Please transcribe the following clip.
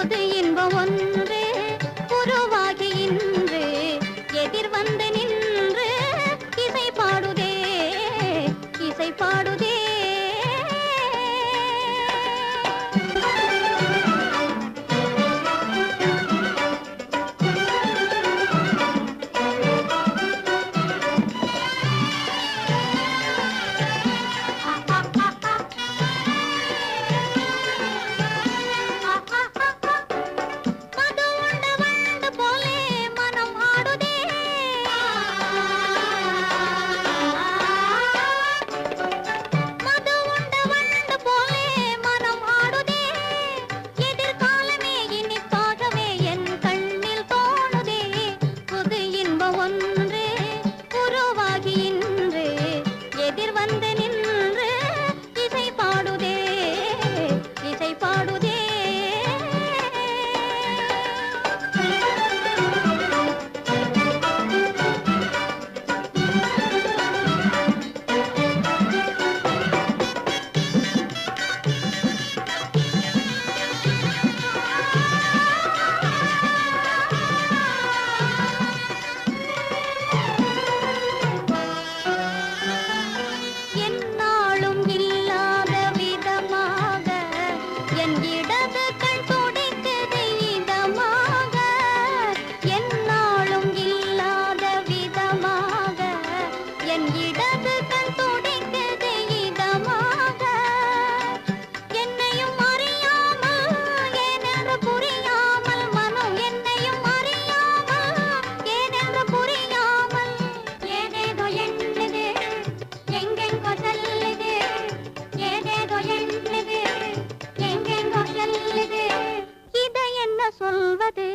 புது இன்பம் ஒன்று 愿意。சொல்வது.